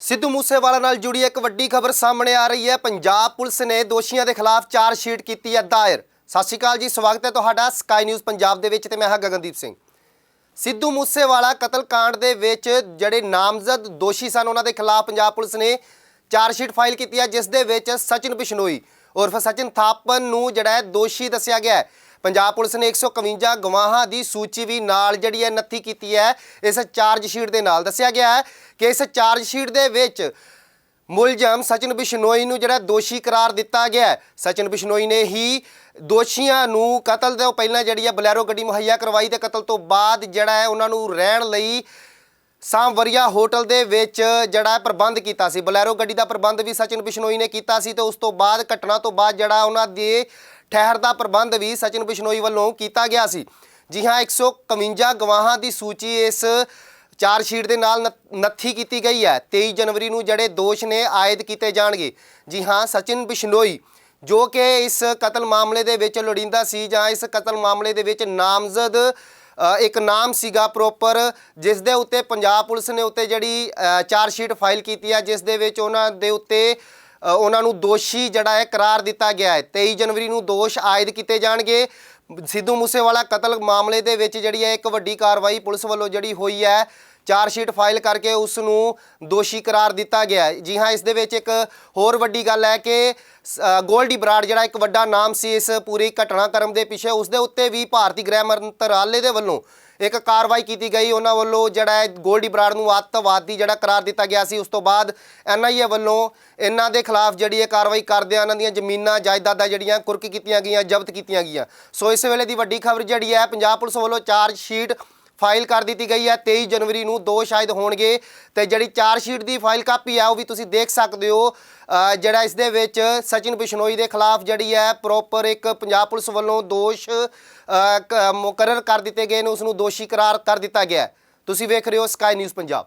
ਸਿੱਧੂ ਮੂਸੇਵਾਲਾ ਨਾਲ ਜੁੜੀ ਇੱਕ ਵੱਡੀ ਖਬਰ ਸਾਹਮਣੇ ਆ ਰਹੀ ਹੈ। ਪੰਜਾਬ ਪੁਲਿਸ ਨੇ ਦੋਸ਼ੀਆਂ ਦੇ ਖਿਲਾਫ ਚਾਰਜ ਸ਼ੀਟ ਕੀਤੀ ਹੈ ਦਾਇਰ। ਸਤਿ ਸ਼੍ਰੀ ਅਕਾਲ ਜੀ, ਸਵਾਗਤ ਹੈ ਤੁਹਾਡਾ ਸਕਾਈ ਨਿਊਜ਼ ਪੰਜਾਬ ਦੇ ਵਿੱਚ ਤੇ ਮੈਂ ਹਾਂ ਗਗਨਦੀਪ ਸਿੰਘ। ਸਿੱਧੂ ਮੂਸੇਵਾਲਾ ਕਤਲकांड ਦੇ ਵਿੱਚ ਜਿਹੜੇ ਨਾਮਜ਼ਦ ਦੋਸ਼ੀ ਸਨ, ਉਹਨਾਂ ਦੇ ਖਿਲਾਫ ਪੰਜਾਬ ਪੁਲਿਸ ਨੇ ਚਾਰਜ ਸ਼ੀਟ ਫਾਈਲ ਕੀਤੀ ਹੈ, ਜਿਸ ਦੇ ਵਿੱਚ ਸਚਿਨ ਬਿਸ਼ਨੋਈ ਉਰਫ ਸਚਿਨ ਥਾਪਨ ਨੂੰ ਜਿਹੜਾ ਹੈ ਦੋਸ਼ੀ ਦੱਸਿਆ ਗਿਆ ਹੈ। ਪੰਜਾਬ ਪੁਲਿਸ ਨੇ 151 ਗਵਾਹਾਂ ਦੀ ਸੂਚੀ ਵੀ ਨਾਲ ਜਿਹੜੀ ਹੈ ਨੱਥੀ ਕੀਤੀ ਹੈ। ਇਸ ਚਾਰਜ ਸ਼ੀਟ ਦੇ ਨਾਲ ਦੱਸਿਆ ਗਿਆ ਹੈ ਕਿ ਇਸ ਚਾਰਜ ਸ਼ੀਟ ਦੇ ਵਿੱਚ ਮੁਲਜ਼ਮ ਸਚਿਨ ਬਿਸ਼ਨੋਈ ਨੂੰ ਜਿਹੜਾ ਦੋਸ਼ੀ ਕਰਾਰ ਦਿੱਤਾ ਗਿਆ ਸਚਿਨ ਬਿਸ਼ਨੋਈ ਨੇ ਹੀ ਦੋਸ਼ੀਆਂ ਨੂੰ ਕਤਲ ਤੋਂ ਪਹਿਲਾਂ ਜਿਹੜੀ ਹੈ ਬਲੈਰੋ ਗੱਡੀ ਮੁਹੱਈਆ ਕਰਵਾਈ ਤੇ ਕਤਲ ਤੋਂ ਬਾਅਦ ਜਿਹੜਾ ਹੈ ਉਹਨਾਂ ਨੂੰ ਰਹਿਣ ਲਈ ਸਾਮਵਰੀਆ ਹੋਟਲ ਦੇ ਵਿੱਚ ਜਿਹੜਾ ਪ੍ਰਬੰਧ ਕੀਤਾ ਸੀ, ਬਲੈਰੋ ਗੱਡੀ ਦਾ ਪ੍ਰਬੰਧ ਵੀ ਸਚਿਨ ਬਿਸ਼ਨੋਈ ਨੇ ਕੀਤਾ ਸੀ ਤੇ ਉਸ ਤੋਂ ਬਾਅਦ, ਘਟਨਾ ਤੋਂ ਬਾਅਦ ਜਿਹੜਾ ਉਹਨਾਂ ਦੇ ਠਹਿਰ ਦਾ ਪ੍ਰਬੰਧ ਵੀ ਸਚਿਨ ਬਿਸ਼ਨੋਈ ਵੱਲੋਂ ਕੀਤਾ ਗਿਆ ਸੀ। ਜੀ ਹਾਂ 151 ਗਵਾਹਾਂ ਦੀ ਸੂਚੀ ਇਸ ਚਾਰ ਸ਼ੀਟ ਦੇ ਨਾਲ ਨੱਥ- ਨੱਥੀ ਕੀਤੀ ਗਈ ਹੈ। 23 ਜਨਵਰੀ ਨੂੰ ਜਿਹੜੇ ਦੋਸ਼ ਨੇ ਆਇਦ ਕੀਤੇ ਜਾਣਗੇ। ਜੀ ਹਾਂ, ਸਚਿਨ ਬਿਸ਼ਨੋਈ, ਜੋ ਕਿ ਇਸ ਕਤਲ ਮਾਮਲੇ ਦੇ ਵਿੱਚ ਲੋੜੀਂਦਾ ਸੀ ਜਾਂ ਇਸ ਕਤਲ ਮਾਮਲੇ ਦੇ ਵਿੱਚ ਨਾਮਜ਼ਦ ਇੱਕ ਨਾਮ ਸੀਗਾ ਪ੍ਰੋਪਰ ਜਿਸ ਦੇ ਉੱਤੇ ਪੰਜਾਬ ਪੁਲਿਸ ਨੇ ਉੱਤੇ ਜਿਹੜੀ ਚਾਰ ਸ਼ੀਟ ਫਾਈਲ ਕੀਤੀ ਹੈ ਜਿਸ ਦੇ ਵਿੱਚ ਉਹਨਾਂ ਦੇ ਉੱਤੇ ਉਹਨਾਂ ਨੂੰ ਦੋਸ਼ੀ ਜਿਹੜਾ ਹੈ ਕਰਾਰ ਦਿੱਤਾ ਗਿਆ ਹੈ। 23 ਜਨਵਰੀ ਨੂੰ ਦੋਸ਼ ਆਇਦ ਕੀਤੇ ਜਾਣਗੇ। ਸਿੱਧੂ ਮੂਸੇਵਾਲਾ ਕਤਲ ਮਾਮਲੇ ਦੇ ਵਿੱਚ ਜਿਹੜੀ ਹੈ ਇੱਕ ਵੱਡੀ ਕਾਰਵਾਈ ਪੁਲਿਸ ਵੱਲੋਂ ਜਿਹੜੀ ਹੋਈ ਹੈ। ਚਾਰ ਸ਼ੀਟ ਫਾਈਲ ਕਰਕੇ ਉਸ ਨੂੰ ਦੋਸ਼ੀ ਕਰਾਰ ਦਿੱਤਾ ਗਿਆ ਜੀ ਹਾਂ, ਇਸ ਦੇ ਵਿੱਚ ਇੱਕ ਹੋਰ ਵੱਡੀ ਗੱਲ ਹੈ ਕਿ, ਸ- ਗੋਲਡੀ ਬਰਾੜ, ਜਿਹੜਾ ਇੱਕ ਵੱਡਾ ਨਾਮ ਸੀ ਇਸ ਪੂਰੀ ਘਟਨਾਕ੍ਰਮ ਦੇ ਪਿੱਛੇ, ਉਸ ਦੇ ਉੱਤੇ ਵੀ ਭਾਰਤੀ ਗ੍ਰਹਿ ਮੰਤਰਾਲੇ ਦੇ ਵੱਲੋਂ ਇੱਕ ਕਾਰਵਾਈ ਕੀਤੀ ਗਈ। ਉਹਨਾਂ ਵੱਲੋਂ ਜਿਹੜਾ ਹੈ ਗੋਲਡੀ ਬਰਾੜ ਨੂੰ ਅੱਤਵਾਦੀ ਜਿਹੜਾ ਕਰਾਰ ਦਿੱਤਾ ਗਿਆ ਸੀ, ਉਸ ਤੋਂ ਬਾਅਦ ਐਨਆਈਏ ਵੱਲੋਂ ਇਹਨਾਂ ਦੇ ਖਿਲਾਫ ਜਿਹੜੀ ਇਹ ਕਾਰਵਾਈ ਕਰਦਿਆਂ ਇਹਨਾਂ ਦੀਆਂ ਜ਼ਮੀਨਾਂ, ਜਾਇਦਾਦਾਂ ਜਿਹੜੀਆਂ ਕੁਰਕ ਕੀਤੀਆਂ ਗਈਆਂ, ਜ਼ਬਤ ਕੀਤੀਆਂ ਗਈਆਂ। ਸੋ ਇਸ ਵੇਲੇ ਦੀ ਵੱਡੀ ਖਬਰ ਜਿਹੜੀ ਹੈ, ਪੰਜਾਬ ਪੁਲਿਸ ਵੱਲੋਂ ਚਾਰਜ ਸ਼ੀਟ ਫਾਈਲ ਕਰ ਦਿੱਤੀ ਗਈ ਹੈ। 23 ਜਨਵਰੀ ਨੂੰ ਦੋ ਸ਼ਾਇਦ ਹੋਣਗੇ ਤੇ ਜਿਹੜੀ ਚਾਰ ਸ਼ੀਟ ਦੀ ਫਾਈਲ ਕਾਪੀ ਹੈ, ਉਹ ਵੀ ਤੁਸੀਂ ਦੇਖ ਸਕਦੇ ਹੋ। ਜਿਹੜਾ ਇਸ ਦੇ ਵਿੱਚ ਸਚਿਨ ਬਿਸ਼ਨੋਈ ਦੇ ਖਿਲਾਫ ਜਿਹੜੀ ਹੈ ਪ੍ਰੋਪਰ ਇੱਕ ਪੰਜਾਬ ਪੁਲਿਸ ਵੱਲੋਂ ਦੋਸ਼ ਕ- ਮੁਕਰਰ ਕਰ ਦਿੱਤੇ ਗਏ ਨੇ। ਉਸ ਨੂੰ ਦੋਸ਼ੀ ਕਰਾਰ ਕਰ ਦਿੱਤਾ ਗਿਆ ਤੁਸੀਂ ਵੇਖ ਰਹੇ ਹੋ ਸਕਾਈ ਨਿਊਜ਼ ਪੰਜਾਬ।